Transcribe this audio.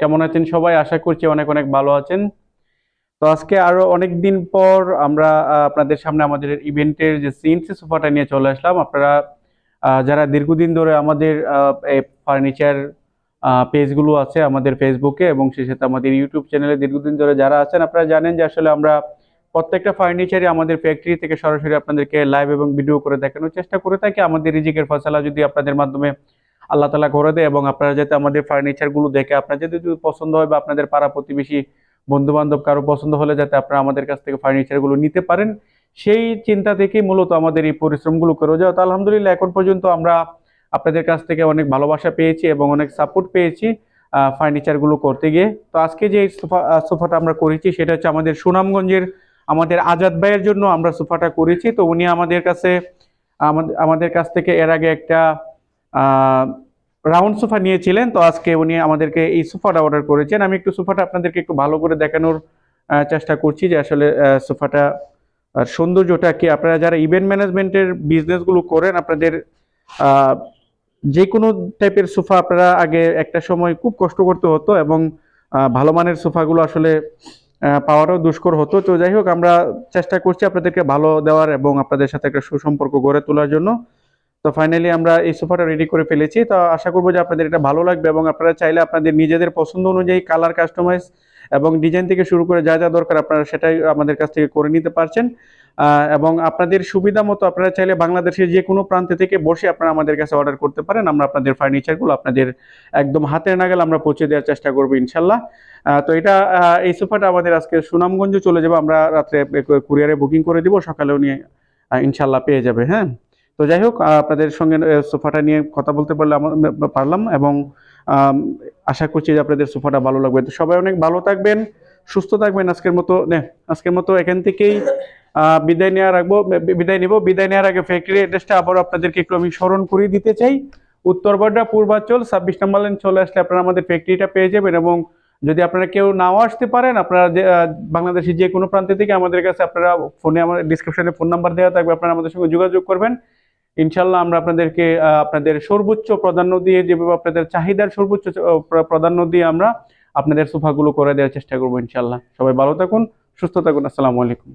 কেমন আছেন সবাই? আশা করছি অনেক অনেক ভালো আছেন। তো আজকে আরও অনেক দিন পর আমরা আপনাদের সামনে আমাদের ইভেন্টের যে সিএনসি সোফাটা নিয়ে চলে আসলাম। আপনারা যারা দীর্ঘদিন ধরে আমাদের ফার্নিচার পেজগুলো আছে আমাদের ফেসবুকে এবং সেই সাথে আমাদের ইউটিউব চ্যানেলে দীর্ঘদিন ধরে যারা আছেন, আপনারা জানেন যে আসলে আমরা প্রত্যেকটা ফার্নিচারই আমাদের ফ্যাক্টরি থেকে সরাসরি আপনাদেরকে লাইভ এবং ভিডিও করে দেখানোর চেষ্টা করে থাকি। আমাদের রিজিকের ফসলা যদি আপনাদের মাধ্যমে আল্লাহ তালা করে দেয় এবং আপনারা যাতে আমাদের ফার্নিচারগুলো দেখে, আপনার যদি যদি পছন্দ হয় বা আপনাদের পাড়া প্রতিবেশী বন্ধু বান্ধব কারও পছন্দ হলে যাতে আপনারা আমাদের কাছ থেকে ফার্নিচারগুলো নিতে পারেন। সেই চিন্তা থেকেই মূলত আমাদের এই পরিশ্রমগুলো করে যাওয়া। তো আলহামদুলিল্লাহ, এখন পর্যন্ত আমরা আপনাদের কাছ থেকে অনেক ভালোবাসা পেয়েছি এবং অনেক সাপোর্ট পেয়েছি ফার্নিচারগুলো করতে গিয়ে। তো আজকে যে সোফা সোফাটা আমরা করেছি সেটা হচ্ছে আমাদের সুনামগঞ্জের, আমাদের আজাদ ভাইয়ের জন্য আমরা সোফাটা করেছি। তো উনি আমাদের কাছে আমাদের কাছ থেকে এর আগে একটা রাউন্ড সোফা নিয়েছিলেন। তো আজকে উনি আমাদেরকে এই সোফাটা অর্ডার করেছেন। আমি একটু সোফাটা আপনাদেরকে একটু ভালো করে দেখানোর চেষ্টা করছি যে আসলে সোফাটা আর সৌন্দর্যটা কি? আপনারা যারা ইভেন্ট ম্যানেজমেন্টের বিজনেসগুলো করেন আপনাদের যে কোনো টাইপের সোফা আপনারা আগে একটা সময় খুব কষ্ট করতে হতো এবং ভালো মানের সোফাগুলো আসলে আহ, পাওয়াটাও দুষ্কর হতো। তো যাই হোক আমরা চেষ্টা করছি আপনাদেরকে ভালো দেওয়ার এবং আপনাদের সাথে একটা সুসম্পর্ক গড়ে তোলার জন্য। তো ফাইনালি আমরা এই সোফাটা রেডি করে ফেলেছি। তো আশা করব যে আপনাদের এটা ভালো লাগবে এবং আপনারা চাইলে আপনাদের নিজেদের পছন্দ অনুযায়ী কালার কাস্টমাইজ এবং ডিজাইন থেকে শুরু করে যা যা দরকার আপনারা সেটাই আমাদের কাছ থেকে করে নিতে পারছেন। এবং আপনাদের সুবিধা মতো আপনারা চাইলে বাংলাদেশের যে কোনো প্রান্তে থেকে বসে আপনারা আমাদের কাছে অর্ডার করতে পারেন। আমরা আপনাদের ফার্নিচারগুলো আপনাদের একদম হাতের নাগাল আমরা পৌঁছে দেওয়ার চেষ্টা করব ইনশাল্লাহ। তো এটা এই সোফাটা আমাদের আজকে সুনামগঞ্জ চলে যাবে। আমরা রাত্রে কুরিয়ারে বুকিং করে দিব। সকালে উনি আহ, ইনশাল্লাহ পেয়ে যাবে হ্যাঁ? তো যাই হোক আপনাদের সঙ্গে সোফাটা নিয়ে কথা বলতে পারলে পারলাম এবং আশা করছি যে আপনাদের সোফাটা ভালো লাগবে। তো সবাই অনেক ভালো থাকবেন, সুস্থ থাকবেন আজকের মতো আজকের মতো এখান থেকেই বিদায় নেওয়া রাখব বিদায় নিব, বিদায় নেওয়ার আগে ফ্যাক্টরি অ্যাড্রেসটা আবার আপনাদেরকে একটু আমি স্মরণ করিয়ে দিতে চাই। উত্তর উত্তরবড্ডা পূর্বাঞ্চল ছাব্বিশ নম্বর লাইন চলে আসলে আপনারা আমাদের ফ্যাক্টরিটা পেয়ে যাবেন এবং যদি আপনারা কেউ নাও আসতে পারেন, আপনারা বাংলাদেশের যে কোনো প্রান্তে থেকে আমাদের কাছে আপনারা ফোনে আমার ডিসক্রিপশনে ফোন নাম্বার দেওয়া থাকবে, আপনারা আমাদের সঙ্গে যোগাযোগ করবেন। ইনশাল্লাহ আমরা আপনাদেরকে আপনাদের সর্বোচ্চ প্রাধান্য দিয়ে যেভাবে আপনাদের চাহিদার সর্বোচ্চ প্রাধান্য দিয়ে আমরা আপনাদের সোফাগুলো করে দেওয়ার চেষ্টা করব ইনশাল্লাহ। সবাই ভালো থাকুন, সুস্থ থাকুন, আসসালামু আলাইকুম।